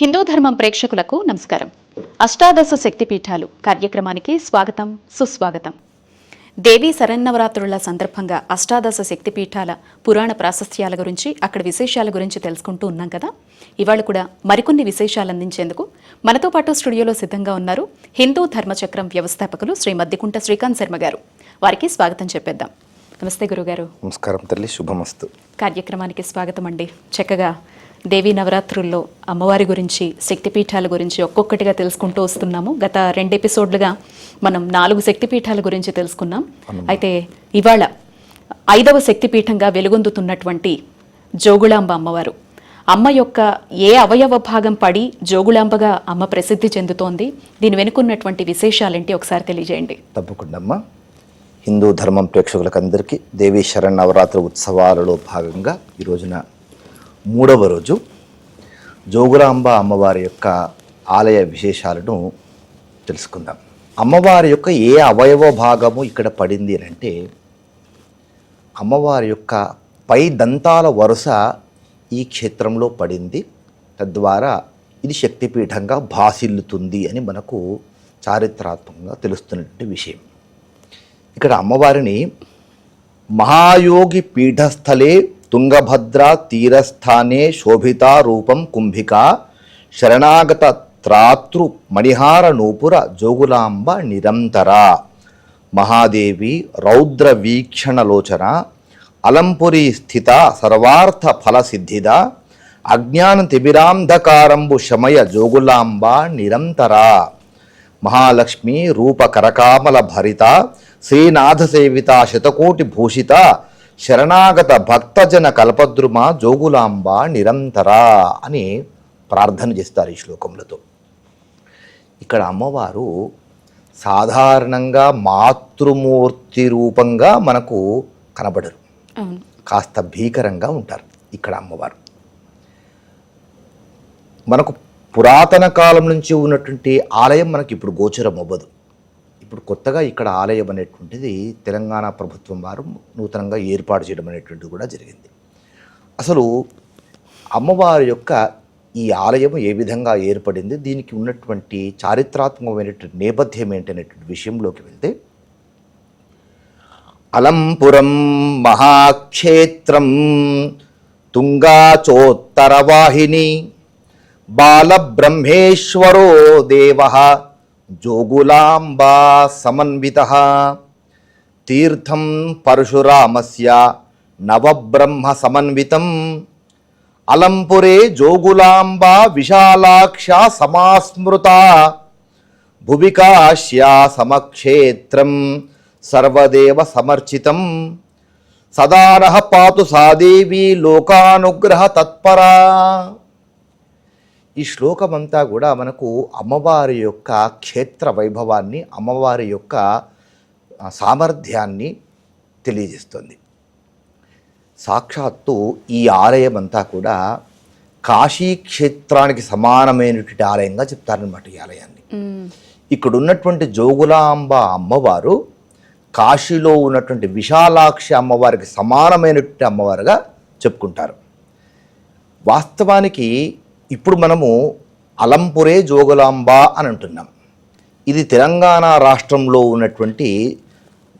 హిందూ ధర్మం ప్రేక్షకులకు నమస్కారం. అష్టాదశ శక్తిపీఠాలు కార్యక్రమానికి స్వాగతం సుస్వాగతం. దేవీ శరన్నవరాత్రుల సందర్భంగా అష్టాదశ శక్తిపీఠాల పురాణ ప్రాశస్త్యాల గురించి అక్కడ విశేషాల గురించి తెలుసుకుంటూ ఉన్నాం కదా? ఇవాళ కూడా మరికొన్ని విశేషాలు అందించేందుకు మనతో పాటు స్టూడియోలో సిద్ధంగా ఉన్నారు హిందూ ధర్మచక్రం వ్యవస్థాపకులు శ్రీ మద్దికుంట శ్రీకాంత్ శర్మ గారు. వారికి స్వాగతం చెప్పేద్దాం. నమస్తే గురుగారు. నమస్కారం తల్లి శుభమస్తు. కార్యక్రమానికి స్వాగతం అండి చక్కగా దేవీ నవరాత్రుల్లో అమ్మవారి గురించి శక్తిపీఠాల గురించి ఒక్కొక్కటిగా తెలుసుకుంటూ వస్తున్నాము. గత రెండు ఎపిసోడ్లుగా మనం నాలుగు శక్తిపీఠాల గురించి తెలుసుకున్నాం. అయితే ఇవాళ ఐదవ శక్తిపీఠంగా వెలుగొందుతున్నటువంటి జోగులాంబ అమ్మవారు. అమ్మ యొక్క ఏ అవయవ భాగం పడి జోగులాంబగా అమ్మ ప్రసిద్ధి చెందుతోంది? దీని వెనుకున్నటువంటి విశేషాలేంటి? ఒకసారి తెలియజేయండి. తప్పకుండా అమ్మా హిందూ ధర్మం ప్రేక్షకులకందరికీ దేవీ శరణవరాత్రి ఉత్సవాలలో భాగంగా ఈ రోజున మూడవ రోజు జోగులాంబ అమ్మవారి యొక్క ఆలయ విశేషాలను తెలుసుకుందాం. అమ్మవారి యొక్క ఏ అవయవ భాగము ఇక్కడ పడింది అంటే అమ్మవారి యొక్క పై దంతాల వరుస ఈ క్షేత్రంలో పడింది. తద్వారా ఇది శక్తిపీఠంగా భాసిల్లుతుంది అని మనకు చారిత్రాత్మకంగా తెలుస్తున్నటువంటి విషయం. ఇక్కడ అమ్మవారిని మహాయోగి పీఠస్థలే తుంగభద్ర తీరస్థానే శోభితా రూపం కుంభిక శరణాగత త్రాతృ మణిహార నూపుర జోగులాంబ నిరంతర. మహాదేవి రౌద్ర వీక్షణలోచన అలంపురి స్థిత సర్వార్థ ఫలసిద్ధిద అజ్ఞాన తిబిరాంధకారంబు శమయ జోగులాంబ నిరంతర. మహాలక్ష్మి రూపకరకామల భరిత శ్రీనాథసేవిత శతకోటి భూషిత శరణాగత భక్తజన కల్పద్రుమ జోగులాంబ నిరంతర అని ప్రార్థన చేస్తారు ఈ శ్లోకములతో. ఇక్కడ అమ్మవారు సాధారణంగా మాతృమూర్తి రూపంగా మనకు కనబడరు. కాస్త భీకరంగా ఉంటారు ఇక్కడ అమ్మవారు. మనకు పురాతన కాలం నుంచి ఉన్నటువంటి ఆలయం మనకి ఇప్పుడు గోచరం అవ్వదు ఇప్పుడు కొత్తగా ఇక్కడ ఆలయం అనేటువంటిది తెలంగాణ ప్రభుత్వం వారు నూతనంగా ఏర్పాటు చేయడం అనేటువంటిది కూడా జరిగింది. అసలు అమ్మవారి యొక్క ఈ ఆలయం ఏ విధంగా ఏర్పడింది దీనికి ఉన్నటువంటి చారిత్రాత్మకమైనటువంటి నేపథ్యం ఏంటనేటువంటి విషయంలోకి వెళ్తే అలంపురం మహాక్షేత్రం తుంగాచోత్తరవాహిని బాలబ్రహ్మేశ్వరో దేవ జోగులాంబా సమన్విత తీర్థం పరశురామస్య నవబ్రహ్మ సమన్వితం అలంపురే జోగులాంబా విశాలాక్ష సమాస్మృత భువికాశ్యా సమక్షేత్రం సర్వదేవ సమర్చితం సదానః పాతు సాదేవి లోకానుగ్రహ తత్పరా ఈ శ్లోకమంతా కూడా మనకు అమ్మవారి యొక్క క్షేత్ర వైభవాన్ని అమ్మవారి యొక్క సామర్థ్యాన్ని తెలియజేస్తుంది. సాక్షాత్తు ఈ ఆలయం అంతా కూడా కాశీ క్షేత్రానికి సమానమైనటువంటి ఆలయంగా చెప్తారనమాట ఈ ఆలయాన్ని. ఇక్కడ ఉన్నటువంటి జోగులాంబ అమ్మవారు కాశీలో ఉన్నటువంటి విశాలాక్షి అమ్మవారికి సమానమైనటువంటి అమ్మవారుగా చెప్పుకుంటారు. వాస్తవానికి ఇప్పుడు మనము అలంపురే జోగులాంబ అని అంటున్నాం. ఇది తెలంగాణ రాష్ట్రంలో ఉన్నటువంటి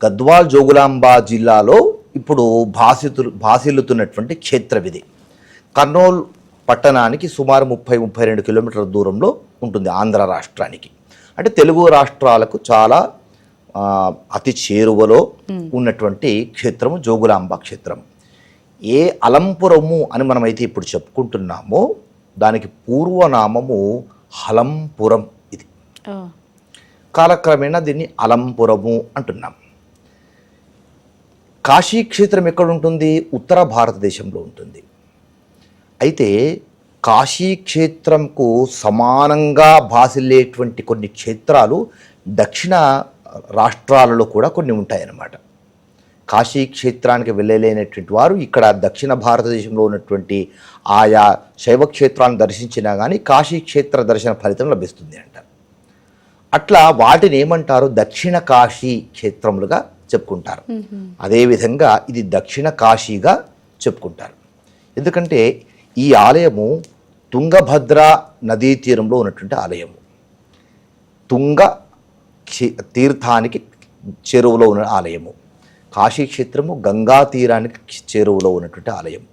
గద్వాల్ జోగులాంబ జిల్లాలో ఇప్పుడు భాసితు భాసిల్లుతున్నటువంటి క్షేత్రం ఇది కర్నూలు పట్టణానికి సుమారు ముప్పై ముప్పై రెండు కిలోమీటర్ల దూరంలో ఉంటుంది ఆంధ్ర రాష్ట్రానికి. అంటే తెలుగు రాష్ట్రాలకు చాలా అతి చేరువలో ఉన్నటువంటి క్షేత్రము జోగులాంబ క్షేత్రం. ఏ అలంపురము అని మనమైతే ఇప్పుడు చెప్పుకుంటున్నామో దానికి పూర్వనామము హలంపురం ఇది. కాలక్రమేణా దీన్ని అలంపురము అంటున్నాం. కాశీ క్షేత్రం ఎక్కడ ఉంటుంది ఉత్తర భారతదేశంలో ఉంటుంది. అయితే కాశీ క్షేత్రంకు సమానంగా భాసిల్లేటువంటి కొన్ని క్షేత్రాలు దక్షిణ రాష్ట్రాలలో కూడా కొన్ని ఉంటాయన్నమాట. కాశీ క్షేత్రానికి వెళ్ళలేనటువంటి వారు ఇక్కడ దక్షిణ భారతదేశంలో ఉన్నటువంటి ఆయా శైవ క్షేత్రాలను దర్శించినా కానీ కాశీ క్షేత్ర దర్శన ఫలితం లభిస్తుంది అంటారు అట్లా వాటిని ఏమంటారు? దక్షిణ కాశీ క్షేత్రములుగా చెప్పుకుంటారు. అదేవిధంగా ఇది దక్షిణ కాశీగా చెప్పుకుంటారు. ఎందుకంటే ఈ ఆలయము తుంగభద్ర నదీ తీరంలో ఉన్నటువంటి ఆలయము. తుంగ క్షే- తీర్థానికి చెరువులో ఉన్న ఆలయము. కాశీ క్షేత్రము గంగా తీరానికి చెరువులో ఉన్నటువంటి ఆలయం.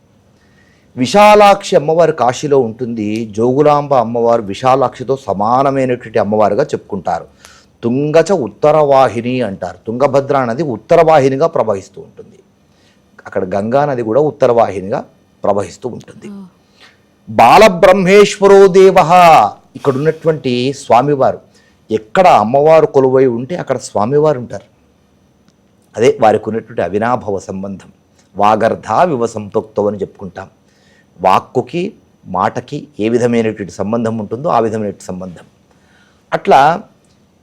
విశాలాక్షి అమ్మవారు కాశీలో ఉంటుంది. జోగులాంబ అమ్మవారు విశాలాక్షితో సమానమైనటువంటి అమ్మవారుగా చెప్పుకుంటారు. తుంగచ ఉత్తరవాహిని అంటారు. తుంగభద్ర నది ఉత్తరవాహినిగా ప్రవహిస్తూ ఉంటుంది. అక్కడ గంగా నది కూడా ఉత్తరవాహినిగా ప్రవహిస్తూ ఉంటుంది. బాలబ్రహ్మేశ్వరో దేవ. ఇక్కడ ఉన్నటువంటి స్వామివారు ఎక్కడ అమ్మవారు కొలువై ఉంటే అక్కడ స్వామివారు ఉంటారు. అదే వారికి ఉన్నటువంటి అవినాభవ సంబంధం. వాగర్ధ వివ సంపక్తో అని చెప్పుకుంటాం. వాక్కుకి మాటకి ఏ విధమైనటువంటి సంబంధం ఉంటుందో ఆ విధమైనటువంటి సంబంధం. అట్లా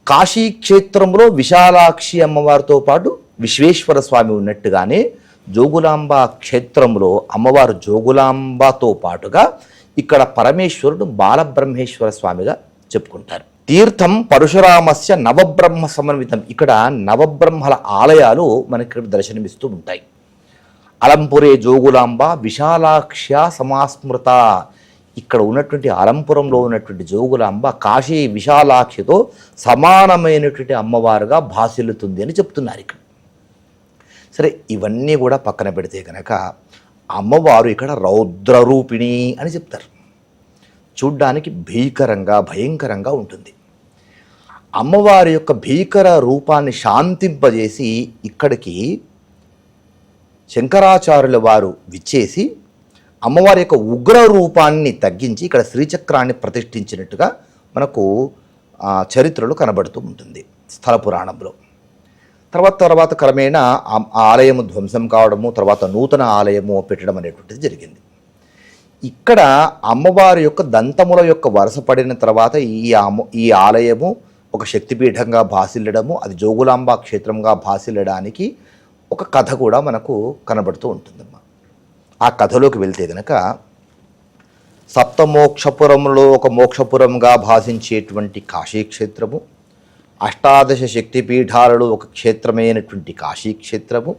కాశీ క్షేత్రంలో విశాలాక్షి అమ్మవారితో పాటు విశ్వేశ్వర స్వామి ఉన్నట్టుగానే జోగులాంబ క్షేత్రంలో అమ్మవారు జోగులాంబతో పాటుగా ఇక్కడ పరమేశ్వరుడు బాలబ్రహ్మేశ్వర స్వామిగా చెప్పుకుంటారు. తీర్థం పరశురామస్య నవబ్రహ్మ సమన్వితం. ఇక్కడ నవబ్రహ్మల ఆలయాలు మనకి ఇక్కడ దర్శనమిస్తూ ఉంటాయి. అలంపురే జోగులాంబ విశాలాక్ష్య సమాస్మృత. ఇక్కడ ఉన్నటువంటి అలంపురంలో ఉన్నటువంటి జోగులాంబ కాశీ విశాలాక్షితో సమానమైనటువంటి అమ్మవారుగా భాసిల్లుతుంది అని చెప్తున్నారు ఇక్కడ. సరే ఇవన్నీ కూడా పక్కన పెడితే కనుక అమ్మవారు ఇక్కడ రౌద్రరూపిణి అని చెప్తారు. చూడ్డానికి భీకరంగా భయంకరంగా ఉంటుంది. అమ్మవారి యొక్క భీకర రూపాన్ని శాంతింపజేసి ఇక్కడికి శంకరాచార్యుల వారు విచ్చేసి అమ్మవారి యొక్క ఉగ్ర రూపాన్ని తగ్గించి ఇక్కడ శ్రీచక్రాన్ని ప్రతిష్ఠించినట్టుగా మనకు చరిత్రలో కనబడుతూ ఉంటుంది స్థల పురాణంలో. తర్వాత తర్వాత క్రమేణా ఆలయము ధ్వంసం కావడము తర్వాత నూతన ఆలయము పెట్టడం అనేటువంటిది జరిగింది. ఇక్కడ అమ్మవారి యొక్క దంతముల యొక్క వరుస పడిన తర్వాత ఈ ఈ ఆలయము ఒక శక్తిపీఠంగా భాసిల్లడము అది జోగులాంబ క్షేత్రంగా భాసిల్లడానికి ఒక కథ కూడా మనకు కనబడుతూ ఉంటుందమ్మా. ఆ కథలోకి వెళ్తే గనక సప్తమోక్షపురంలో ఒక మోక్షపురంగా భాషించేటువంటి కాశీక్షేత్రము అష్టాదశ శక్తిపీఠాలలో ఒక క్షేత్రమైనటువంటి కాశీ క్షేత్రము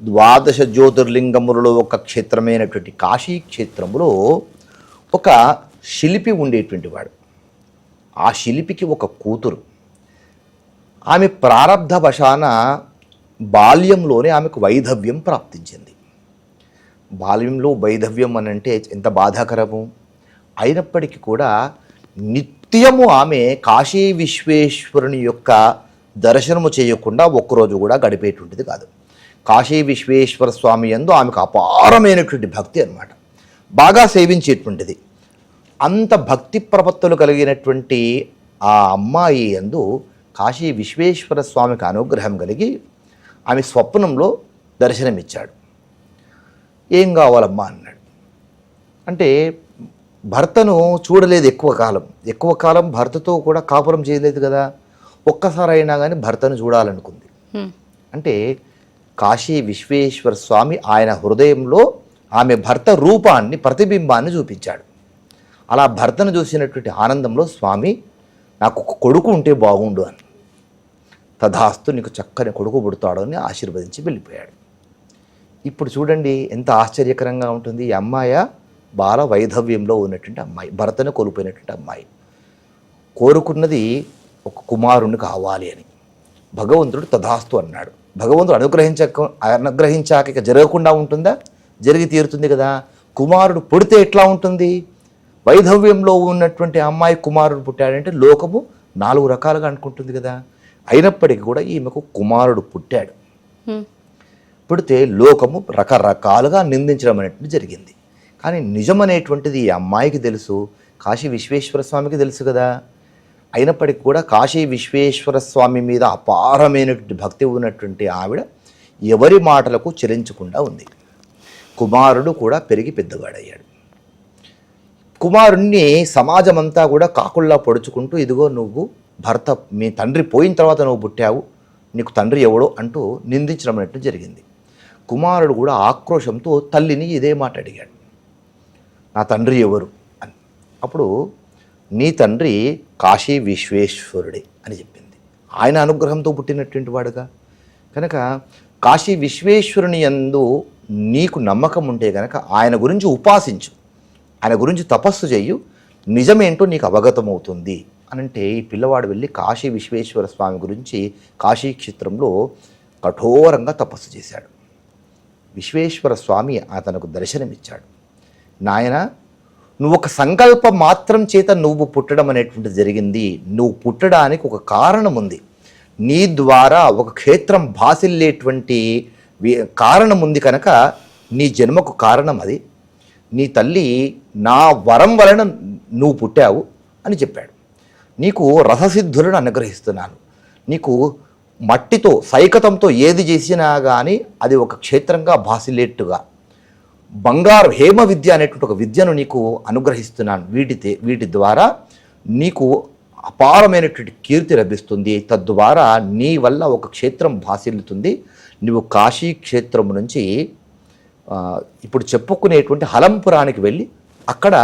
ద్వాదశ జ్యోతిర్లింగములలో ఒక క్షేత్రమైనటువంటి కాశీ క్షేత్రములో ఒక శిల్పి ఉండేటువంటి వాడు. ఆ శిల్పికి ఒక కూతురు. ఆమె ప్రారంధ వశాన బాల్యంలోనే ఆమెకు వైధవ్యం ప్రాప్తించింది. బాల్యంలో వైధవ్యం అని అంటే ఎంత బాధాకరము? అయినప్పటికీ కూడా నిత్యము ఆమె కాశీ విశ్వేశ్వరుని యొక్క దర్శనము చేయకుండా ఒక్కరోజు కూడా గడిపేటువంటిది కాదు. కాశీ విశ్వేశ్వర స్వామి యందు ఆమెకు అపారమైనటువంటి భక్తి అన్నమాట. బాగా సేవించేటువంటిది. అంత భక్తి ప్రపత్తులు కలిగినటువంటి ఆ అమ్మాయి యందు కాశీ విశ్వేశ్వర స్వామికి అనుగ్రహం కలిగి ఆమె స్వప్నంలో దర్శనమిచ్చాడు. ఏం కావాలమ్మా అన్నాడు. అంటే భర్తను చూడలేదు ఎక్కువ కాలం. ఎక్కువ కాలం భర్తతో కూడా కాపురం చేయలేదు కదా. ఒక్కసారి అయినా కానీ భర్తను చూడాలనుకుంది. అంటే కాశీ విశ్వేశ్వర స్వామి ఆయన హృదయంలో ఆమె భర్త రూపాన్ని ప్రతిబింబాన్ని చూపించాడు. అలా భర్తను చూసినటువంటి ఆనందంలో స్వామి నాకు కొడుకు ఉంటే బాగుండు అని తధాస్తు నీకు చక్కని కొడుకు పుడతాడు అని ఆశీర్వదించి వెళ్ళిపోయాడు. ఇప్పుడు చూడండి ఎంత ఆశ్చర్యకరంగా ఉంటుంది. ఈ అమ్మాయ బాల వైధవ్యంలో ఉన్నటువంటి అమ్మాయి భర్తను కోల్పోయినటువంటి అమ్మాయి. కోరుకున్నది ఒక కుమారుణ్ణి కావాలి అని. భగవంతుడు తధాస్తు అన్నాడు. భగవంతుడు అనుగ్రహించక అనుగ్రహించాక ఇక జరగకుండా ఉంటుందా? జరిగి తీరుతుంది కదా. కుమారుడు పుడితే ఎట్లా ఉంటుంది? వైధవ్యంలో ఉన్నటువంటి అమ్మాయి కుమారుడు పుట్టాడంటే లోకము నాలుగు రకాలుగా అనుకుంటుంది కదా. అయినప్పటికీ కూడా ఈమెకు కుమారుడు పుట్టాడు. పుడితే లోకము రకరకాలుగా నిందించడం అనేటువంటి జరిగింది. కానీ నిజమనేటువంటిది ఈ అమ్మాయికి తెలుసు కాశీ విశ్వేశ్వర స్వామికి తెలుసు కదా. అయినప్పటికీ కూడా కాశీ విశ్వేశ్వర స్వామి మీద అపారమైనటువంటి భక్తి ఉన్నటువంటి ఆవిడ ఎవరి మాటలకు చెలించకుండా ఉంది. కుమారుడు కూడా పెరిగి పెద్దవాడయ్యాడు. కుమారుణ్ణి సమాజమంతా కూడా కాకుల్లా పొడుచుకుంటూ ఇదిగో నువ్వు భర్త మీ తండ్రి పోయిన తర్వాత నువ్వు పుట్టావు నీకు తండ్రి ఎవడో అంటూ నిందించడం అనేట్టు జరిగింది. కుమారుడు కూడా ఆక్రోశంతో తల్లిని ఇదే మాట అడిగాడు. నా తండ్రి ఎవరు అని. అప్పుడు నీ తండ్రి కాశీ విశ్వేశ్వరుడే అని చెప్పింది. ఆయన అనుగ్రహంతో పుట్టినటువంటి వాడుగా. కనుక కాశీ విశ్వేశ్వరుని యందు నీకు నమ్మకం ఉంటే కనుక ఆయన గురించి ఉపాసించు. ఆయన గురించి తపస్సు చెయ్యు. నిజమేంటో నీకు అవగతమవుతుంది. అని అంటే ఈ పిల్లవాడు వెళ్ళి కాశీ విశ్వేశ్వర స్వామి గురించి కాశీ క్షేత్రంలో కఠోరంగా తపస్సు చేశాడు. విశ్వేశ్వర స్వామి అతనకు దర్శనమిచ్చాడు. నాయన నువ్వు ఒక సంకల్పం మాత్రం చేత నువ్వు పుట్టడం అనేటువంటిది జరిగింది. నువ్వు పుట్టడానికి ఒక కారణం ఉంది. నీ ద్వారా ఒక క్షేత్రం భాసిల్లేటువంటి కారణం ఉంది కనుక నీ జన్మకు కారణం అది. నీ తల్లి నా వరం వలన నువ్వు పుట్టావు అని చెప్పాడు. నీకు రససిద్ధులను అనుగ్రహిస్తున్నాను. నీకు మట్టితో సైకతంతో ఏది చేసినా కానీ అది ఒక క్షేత్రంగా భాసిల్లేట్టుగా బంగారు హేమ విద్య అనేటువంటి ఒక విద్యను నీకు అనుగ్రహిస్తున్నాను. వీటి వీటి ద్వారా నీకు అపారమైనటువంటి కీర్తి లభిస్తుంది. తద్వారా నీ వల్ల ఒక క్షేత్రం భాసిల్లుతుంది. నువ్వు కాశీ క్షేత్రం నుంచి ఇప్పుడు చెప్పుకునేటువంటి హలంపురానికి వెళ్ళి అక్కడ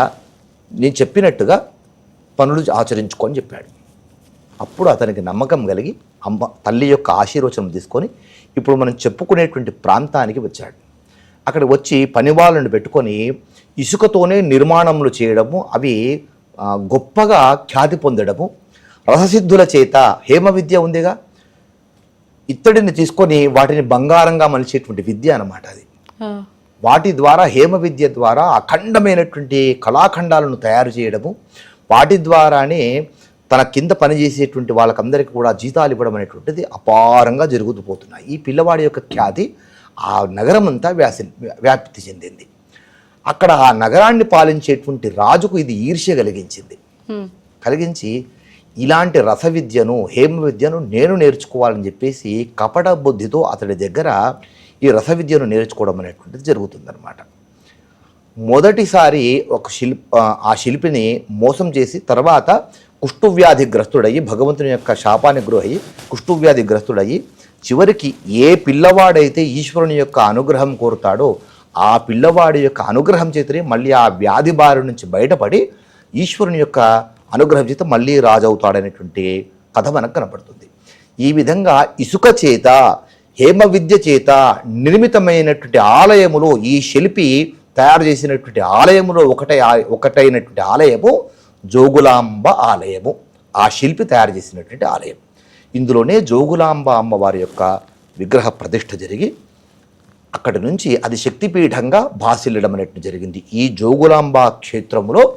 నేను చెప్పినట్టుగా పనులు ఆచరించుకొని చెప్పాడు. అప్పుడు అతనికి నమ్మకం కలిగి అమ్మ తల్లి యొక్క ఆశీర్వచనం తీసుకొని ఇప్పుడు మనం చెప్పుకునేటువంటి ప్రాంతానికి వచ్చాడు. అక్కడ వచ్చి పని వాళ్ళని పెట్టుకొని ఇసుకతోనే నిర్మాణములు చేయడము అవి గొప్పగా ఖ్యాతి పొందడము రససిద్ధుల చేత హేమ విద్య ఉందిగా. ఇత్తడిని తీసుకొని వాటిని బంగారంగా మలిచేటువంటి విద్య అన్నమాట అది. వాటి ద్వారా హేమ విద్య ద్వారా అఖండమైనటువంటి కళాఖండాలను తయారు చేయడము వాటి ద్వారానే తన కింద పనిచేసేటువంటి వాళ్ళకందరికీ కూడా జీతాలు ఇవ్వడం అనేటువంటిది అపారంగా జరుగుతూ పోతున్నాయి. ఈ పిల్లవాడి యొక్క ఖ్యాతి ఆ నగరం అంతా వ్యాసి వ్యాప్తి చెందింది. అక్కడ ఆ నగరాన్ని పాలించేటువంటి రాజుకు ఇది ఈర్ష్య కలిగించింది. కలిగించి ఇలాంటి రస విద్యను హేమ విద్యను నేను నేర్చుకోవాలని చెప్పేసి కపట బుద్ధితో అతడి దగ్గర ఈ రస విద్యను నేర్చుకోవడం అనేటువంటిది జరుగుతుందన్నమాట. మొదటిసారి ఒక శిల్ప ఆ శిల్పిని మోసం చేసి తర్వాత కుష్ఠువ్యాధిగ్రస్తుడయ్యి భగవంతుని యొక్క శాపాన్ని గురయ్యి కుష్ఠువ్యాధిగ్రస్తుడయ్యి చివరికి ఏ పిల్లవాడైతే ఈశ్వరుని యొక్క అనుగ్రహం కోరుతాడో ఆ పిల్లవాడి యొక్క అనుగ్రహం చేతనే మళ్ళీ ఆ వ్యాధి బారి నుంచి బయటపడి ఈశ్వరుని యొక్క అనుగ్రహం చేత మళ్ళీ రాజవుతాడనేటువంటి కథ మనకు కనపడుతుంది. ఈ విధంగా ఇసుక చేత హేమ విద్య చేత నిర్మితమైనటువంటి ఆలయములో ఈ శిల్పి తయారు చేసినటువంటి ఆలయంలో ఒకటే ఆ- ఒకటైనటువంటి ఆలయము జోగులాంబ ఆలయము. ఆ శిల్పి తయారు చేసినటువంటి ఆలయం. ఇందులోనే జోగులాంబ అమ్మవారి యొక్క విగ్రహ ప్రతిష్ఠ జరిగి అక్కడి నుంచి అది శక్తిపీఠంగా భాసిల్లడం అనేట్టు జరిగింది. ఈ జోగులాంబ క్షేత్రములో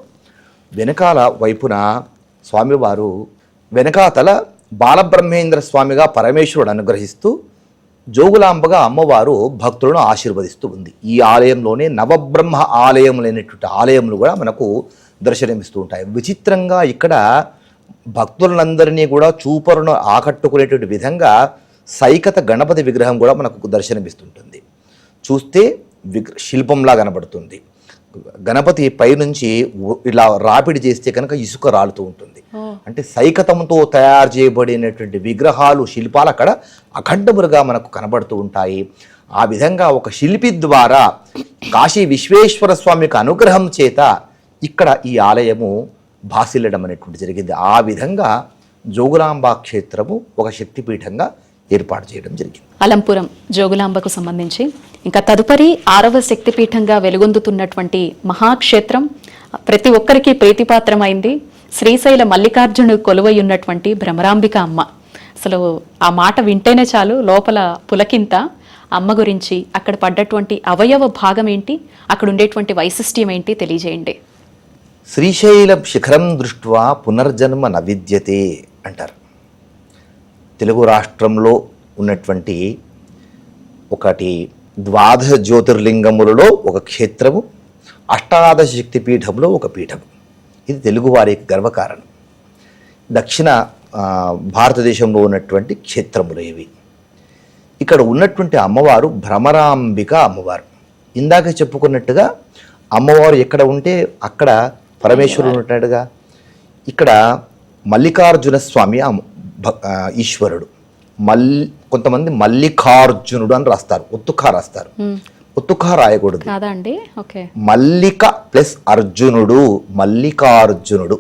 వెనకాల వైపున స్వామివారు వెనకాతల బాలబ్రహ్మేంద్ర స్వామిగా పరమేశ్వరుడు అనుగ్రహిస్తూ జోగులాంబగా అమ్మవారు భక్తులను ఆశీర్వదిస్తూ ఉంది. ఈ ఆలయంలోనే నవబ్రహ్మ ఆలయములైనటువంటి ఆలయములు కూడా మనకు దర్శనమిస్తూ ఉంటాయి. విచిత్రంగా ఇక్కడ భక్తులందరినీ కూడా చూపరును ఆకట్టుకునేటువంటి విధంగా సైకత గణపతి విగ్రహం కూడా మనకు దర్శనమిస్తుంటుంది చూస్తే విగ్ర శిల్పంలా కనబడుతుంది. గణపతి పైనుంచి ఇలా రాపిడి చేస్తే కనుక ఇసుక రాలుతూ ఉంటుంది. అంటే సైకతంతో తయారు చేయబడినటువంటి విగ్రహాలు శిల్పాలు అక్కడ అఖండములుగా మనకు కనబడుతూ ఉంటాయి. ఆ విధంగా ఒక శిల్పి ద్వారా కాశీ విశ్వేశ్వర స్వామికి అనుగ్రహం చేత ఇక్కడ ఈ ఆలయము భాసిల్లడం అనేటువంటి జరిగింది. ఆ విధంగా జోగులాంబ క్షేత్రము ఒక శక్తిపీఠంగా ఏర్పాటు చేయడం జరిగింది. అలంపురం జోగులాంబకు సంబంధించి ఇంకా తదుపరి ఆరవ శక్తిపీఠంగా వెలుగొందుతున్నటువంటి మహాక్షేత్రం ప్రతి ఒక్కరికి ప్రీతిపాత్రమైంది. శ్రీశైల మల్లికార్జును కొలువై ఉన్నటువంటి భ్రమరాంబిక అమ్మ. అసలు ఆ మాట వింటేనే చాలు లోపల పులకింత. అమ్మ గురించి అక్కడ పడ్డటువంటి అవయవ భాగం ఏంటి అక్కడ ఉండేటువంటి వైశిష్ట్యం ఏంటి తెలియజేయండి. శ్రీశైలం శిఖరం దృష్ట్వా పునర్జన్మ నవిద్యతే అంటారు. తెలుగు రాష్ట్రంలో ఉన్నటువంటి ఒకటి ద్వాదశ జ్యోతిర్లింగములలో ఒక క్షేత్రము అష్టాదశ శక్తి పీఠంలో ఒక పీఠము. ఇది తెలుగువారికి గర్వకారణం. దక్షిణ భారతదేశంలో ఉన్నటువంటి క్షేత్రములు ఇవి. ఇక్కడ ఉన్నటువంటి అమ్మవారు భ్రమరాంబిక అమ్మవారు. ఇందాక చెప్పుకున్నట్టుగా అమ్మవారు ఎక్కడ ఉంటే అక్కడ పరమేశ్వరుడు ఉన్నట్టుగా ఇక్కడ మల్లికార్జున స్వామి ఈశ్వరుడు. మల్ కొంతమంది మల్లికార్జునుడు అని రాస్తారు. ఒత్తుకా రాస్తారు. ఒత్తుకా రాయకూడదు. మల్లిక ప్లస్ అర్జునుడు మల్లికార్జునుడు.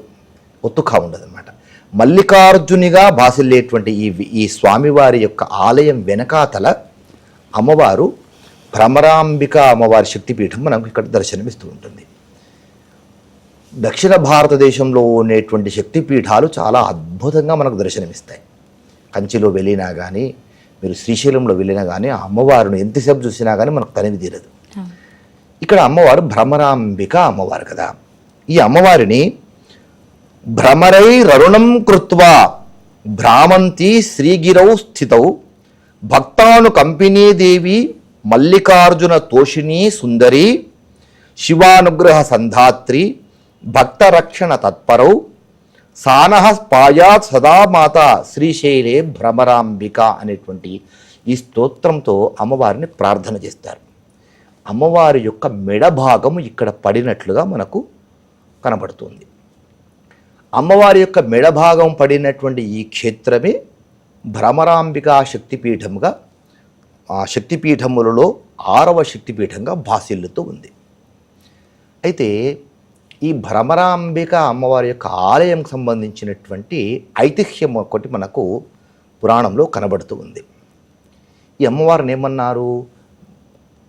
ఒత్తుకా ఉండదు అనమాట మల్లికార్జునిగా భాసిల్లేటువంటి ఈ ఈ స్వామివారి యొక్క ఆలయం వెనకాతల అమ్మవారు భ్రమరాంబిక అమ్మవారి శక్తిపీఠం మనకు ఇక్కడ దర్శనమిస్తూ ఉంటుంది. దక్షిణ భారతదేశంలో ఉండేటువంటి శక్తిపీఠాలు చాలా అద్భుతంగా మనకు దర్శనమిస్తాయి. కంచిలో వెళ్ళినా కానీ మీరు శ్రీశైలంలో వెళ్ళినా కానీ ఆ అమ్మవారిని ఎంతసేపు చూసినా కానీ మనకు తనివి తీరదు. ఇక్కడ అమ్మవారు భ్రమరాంబిక అమ్మవారు కదా. ఈ అమ్మవారిని భ్రమరై రరుణం కృత్వా భ్రామంతి శ్రీగిరౌ స్థితౌ భక్తాను కంపినీ దేవి మల్లికార్జున తోషిణీ సుందరి శివానుగ్రహ సంధాత్రి భక్తరక్షణ తత్పరౌ సానహ పాయాత్ సదా మాత శ్రీశైలే భ్రమరాంబిక అనేటువంటి ఈ స్తోత్రంతో అమ్మవారిని ప్రార్థన చేస్తారు. అమ్మవారి యొక్క మెడ భాగం ఇక్కడ పడినట్లుగా మనకు కనబడుతుంది. అమ్మవారి యొక్క మెడ భాగం పడినటువంటి ఈ క్షేత్రమే భ్రమరాంబిక శక్తిపీఠముగా ఆ శక్తిపీఠములలో ఆరవ శక్తిపీఠంగా భాసిల్లుతూ ఉంది. అయితే ఈ భ్రమరాంబిక అమ్మవారి యొక్క ఆలయంకి సంబంధించినటువంటి ఐతిహ్యం ఒకటి మనకు పురాణంలో కనబడుతూ ఉంది. ఈ అమ్మవారిని ఏమన్నారు?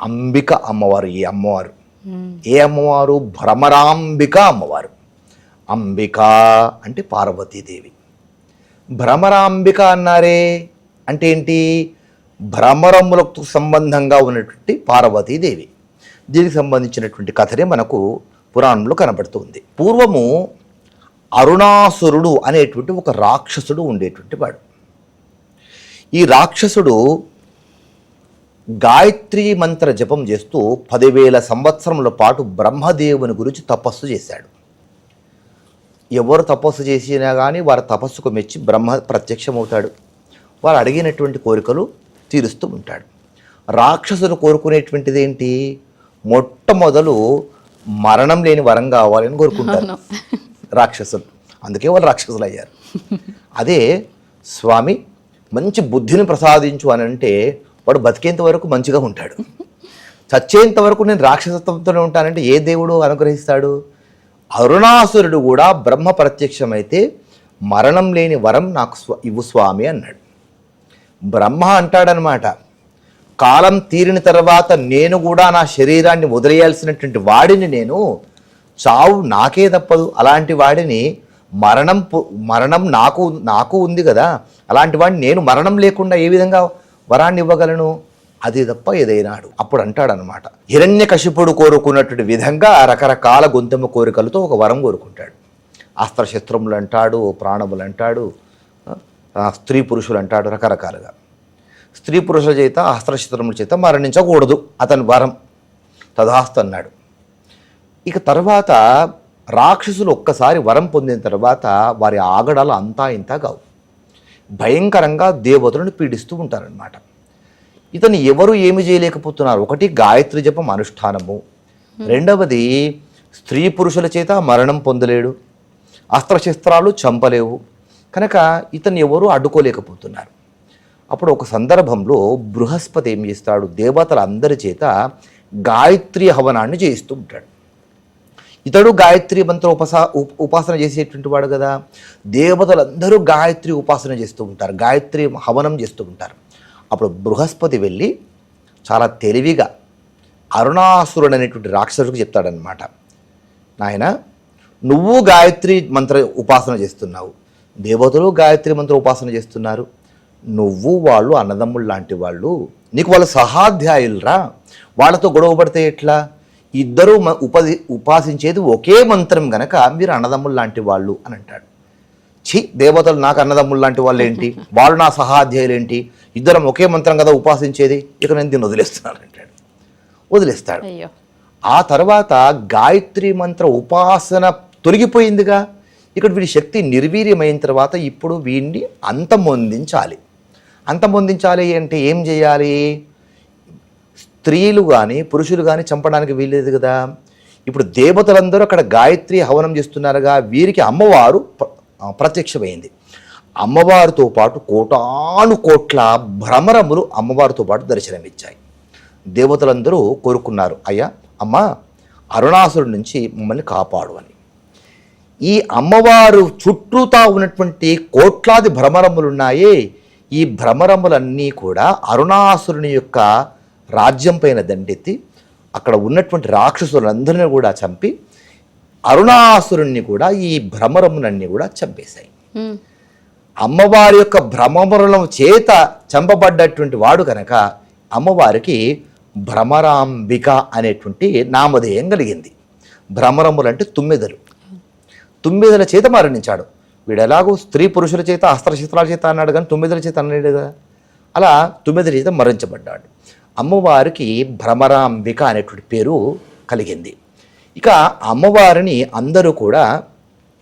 అంబిక అమ్మవారు ఈ అమ్మవారు. ఏ అమ్మవారు? భ్రమరాంబిక అమ్మవారు. అంబిక అంటే పార్వతీదేవి. భ్రమరాంబిక అన్నారే అంటే ఏంటి? భ్రమరములకు సంబంధంగా ఉన్నటువంటి పార్వతీదేవి. దీనికి సంబంధించినటువంటి కథనే మనకు పురాణంలో కనబడుతుంది. పూర్వము అరుణాసురుడు అనేటువంటి ఒక రాక్షసుడు ఉండేటువంటి వాడు. ఈ రాక్షసుడు గాయత్రి మంత్ర జపం చేస్తూ పదివేల సంవత్సరముల పాటు బ్రహ్మదేవుని గురించి తపస్సు చేశాడు. ఎవరు తపస్సు చేసినా కానీ వారి తపస్సుకు మెచ్చి బ్రహ్మ ప్రత్యక్షమవుతాడు. వారు అడిగినటువంటి కోరికలు తీరుస్తూ ఉంటాడు. రాక్షసుడు కోరుకునేటువంటిది ఏంటి మొట్టమొదలు మరణం లేని వరం కావాలని కోరుకుంటారు. రాక్షసులు. అందుకే వాళ్ళు రాక్షసులు అయ్యారు. అదే స్వామి మంచి బుద్ధిని ప్రసాదించు అని అంటే వాడు బతికేంత వరకు మంచిగా ఉంటాడు. చచ్చేంత వరకు నేను రాక్షసత్వంతోనే ఉంటానంటే ఏ దేవుడు అనుగ్రహిస్తాడు? అరుణాసురుడు కూడా బ్రహ్మ ప్రత్యక్షమైతే మరణం లేని వరం నాకు స్వ ఇవ్వు స్వామి అన్నాడు. బ్రహ్మ అంటాడనమాట కాలం తీరిన తర్వాత నేను కూడా నా శరీరాన్ని వదిలేయాల్సినటువంటి వాడిని నేను చావు నాకే తప్పదు. అలాంటి వాడిని మరణం మరణం నాకు నాకు ఉంది కదా. అలాంటి వాడిని నేను మరణం లేకుండా ఏ విధంగా వరాన్ని ఇవ్వగలను? అది తప్ప ఏదైనాడు. అప్పుడు అంటాడనమాట హిరణ్య కశిపుడు కోరుకున్నటువంటి విధంగా రకరకాల గొంతెమ్మ కోరికలతో ఒక వరం కోరుకుంటాడు. అస్త్రశస్త్రములు అంటాడు ప్రాణములు అంటాడు స్త్రీ పురుషులు అంటాడు రకరకాలుగా. స్త్రీ పురుషుల చేత అస్త్రశస్త్రముల చేత మరణించకూడదు. అతని వరం. తదాస్తు అన్నాడు. ఇక తర్వాత రాక్షసులు ఒక్కసారి వరం పొందిన తర్వాత వారి ఆగడాలు అంతా ఇంతా కావు. భయంకరంగా దేవతలను పీడిస్తూ ఉంటారనమాట ఇతను ఎవరు ఏమి చేయలేకపోతున్నారు? ఒకటి గాయత్రి జపం అనుష్ఠానము. రెండవది స్త్రీ పురుషుల చేత మరణం పొందలేడు. అస్త్రశస్త్రాలు చంపలేవు. కనుక ఇతను ఎవరు అడ్డుకోలేకపోతున్నారు. అప్పుడు ఒక సందర్భంలో బృహస్పతి ఏం చేస్తాడు? దేవతలందరి చేత గాయత్రి హవనాన్ని చేయిస్తూ ఉంటాడు. ఇతడు గాయత్రి మంత్ర ఉపసా ఉపాసన చేసేటువంటి వాడు కదా. దేవతలందరూ గాయత్రి ఉపాసన చేస్తూ ఉంటారు. గాయత్రి హవనం చేస్తూ ఉంటారు. అప్పుడు బృహస్పతి వెళ్ళి చాలా తెలివిగా అరుణాసురుడు అనేటువంటి రాక్షసుడికి చెప్తాడనమాట నాయన నువ్వు గాయత్రి మంత్ర ఉపాసన చేస్తున్నావు. దేవతలు గాయత్రి మంత్ర ఉపాసన చేస్తున్నారు. నువ్వు వాళ్ళు అన్నదమ్ముళ్ళు లాంటి వాళ్ళు నీకు వాళ్ళ సహాధ్యాయులరా. వాళ్ళతో గొడవ పడితే ఎట్లా? ఇద్దరూ ఉపది ఉపాసించేది ఒకే మంత్రం గనక మీరు అన్నదమ్ములు లాంటి వాళ్ళు అని అంటాడు. ఛీ దేవతలు నాకు అన్నదమ్ములు లాంటి వాళ్ళు ఏంటి వాళ్ళు నా సహాధ్యాయులు ఏంటి ఇద్దరం ఒకే మంత్రం కదా ఉపాసించేది? ఇక నేను దీన్ని వదిలేస్తున్నాను అంటాడు. వదిలేస్తాడు. ఆ తర్వాత గాయత్రి మంత్ర ఉపాసన తొలగిపోయిందిగా. ఇక్కడ వీడి శక్తి నిర్వీర్యమైన తర్వాత ఇప్పుడు వీడిని అంతమొందించాలి. అంతమొందించాలి అంటే ఏం చేయాలి? స్త్రీలు కానీ పురుషులు కానీ చంపడానికి వీల్లేదు కదా. ఇప్పుడు దేవతలందరూ అక్కడ గాయత్రి హవనం చేస్తున్నారుగా. వీరికి అమ్మవారు ప్రత్యక్షమైంది. అమ్మవారితో పాటు కోటాను కోట్ల భ్రమరములు అమ్మవారితో పాటు దర్శనమిచ్చాయి. దేవతలందరూ కోరుకున్నారు అయ్యా అమ్మ అరుణాసురుడి నుంచి మమ్మల్ని కాపాడు అని. ఈ అమ్మవారు చుట్టూతా ఉన్నటువంటి కోట్లాది భ్రమరములున్నాయే. ఈ భ్రమరములన్నీ కూడా అరుణాసురుని యొక్క రాజ్యం పైన దండెత్తి అక్కడ ఉన్నటువంటి రాక్షసులందరినీ కూడా చంపి అరుణాసురుణ్ణి కూడా ఈ భ్రమరమునన్ని కూడా చంపేశాయి. అమ్మవారి యొక్క భ్రమములం చేత చంపబడ్డటువంటి వాడు కనుక అమ్మవారికి భ్రమరాంబిక అనేటువంటి నామధేయం కలిగింది. భ్రమరములంటే తుమ్మెదలు. తుమ్మెదల చేత మరణించాడు. వీడు ఎలాగో స్త్రీ పురుషుల చేత అస్త్రశస్త్రాల చేత అన్నాడు కానీ తొమ్మిదిల చేత అన్నాడు కదా. అలా తొమ్మిదిల చేత మరణించబడ్డాడు. అమ్మవారికి భ్రమరాంబిక అనేటువంటి పేరు కలిగింది. ఇక అమ్మవారిని అందరూ కూడా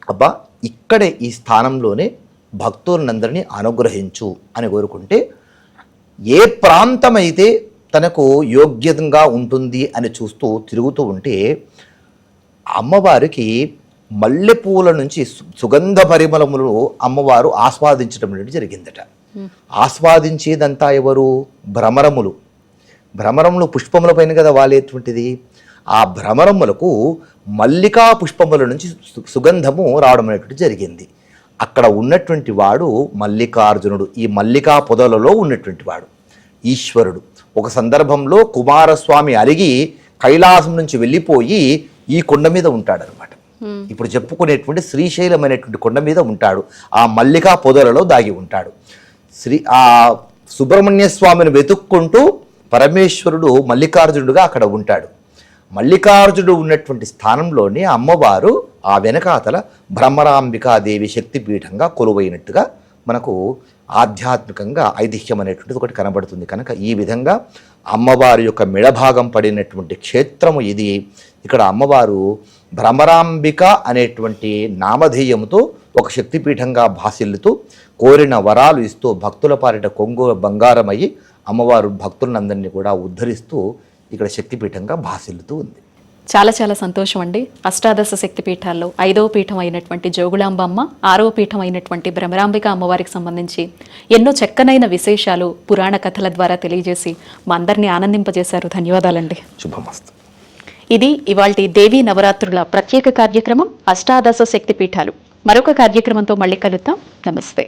అబ్బా ఇక్కడే ఈ స్థానంలోనే భక్తులందరినీ అనుగ్రహించు అని కోరుకుంటే ఏ ప్రాంతమైతే తనకు యోగ్యంగా ఉంటుంది అని చూస్తూ తిరుగుతూ ఉంటే అమ్మవారికి మల్లెపూల నుంచి సుగంధ పరిమళములు అమ్మవారు ఆస్వాదించడం అనేది జరిగిందట. ఆస్వాదించేదంతా ఎవరు? భ్రమరములు. భ్రమరములు పుష్పముల పైన కదా వాలేటువంటిది. ఆ భ్రమరములకు మల్లికా పుష్పముల నుంచి సుగంధము రావడం అనేటువంటి జరిగింది. అక్కడ ఉన్నటువంటి వాడు మల్లికార్జునుడు. ఈ మల్లికా పొదలలో ఉన్నటువంటి వాడు. ఈశ్వరుడు. ఒక సందర్భంలో కుమారస్వామి అరిగి కైలాసం నుంచి వెళ్ళిపోయి ఈ కొండ మీద ఉంటాడనమాట. ఇప్పుడు చెప్పుకునేటువంటి శ్రీశైలమైనటువంటి కొండ మీద ఉంటాడు. ఆ మల్లికా పొదలలో దాగి ఉంటాడు. శ్రీ ఆ సుబ్రహ్మణ్య స్వామిని వెతుక్కుంటూ పరమేశ్వరుడు మల్లికార్జునుడుగా అక్కడ ఉంటాడు. మల్లికార్జునుడు ఉన్నటువంటి స్థానంలోనే అమ్మవారు ఆ వెనకాతల భ్రమరాంబికాదేవి శక్తిపీఠంగా కొలువైనట్టుగా మనకు ఆధ్యాత్మికంగా ఐతిహ్యం అనేటువంటిది ఒకటి కనబడుతుంది. కనుక ఈ విధంగా అమ్మవారి యొక్క మెడభాగం పడినటువంటి క్షేత్రము ఇది. ఇక్కడ అమ్మవారు భ్రమరాంబిక అనేటువంటి నామధేయముతో ఒక శక్తిపీఠంగా భాసిల్లుతూ కోరిన వరాలు ఇస్తూ భక్తుల పాలిట కొంగు బంగారమయ్యి అమ్మవారు భక్తులందరినీ కూడా ఉద్ధరిస్తూ ఇక్కడ శక్తిపీఠంగా భాసిల్లుతూ ఉంది. చాలా చాలా సంతోషం అండి అష్టాదశ శక్తి పీఠాల్లో ఐదవ పీఠం అయినటువంటి జోగులాంబమ్మ ఆరవ పీఠం అయినటువంటి భ్రమరాంబిక అమ్మవారికి సంబంధించి ఎన్నో చక్కనైన విశేషాలు పురాణ కథల ద్వారా తెలియజేసి మా అందరినీ ఆనందింపజేశారు. ధన్యవాదాలండి. శుభమస్తు. ఇది ఇవాల్టి దేవీ నవరాత్రుల ప్రత్యేక కార్యక్రమం అష్టాదశ శక్తిపీఠాలు. మరొక కార్యక్రమంతో మళ్ళీ కలుద్దాం. నమస్తే.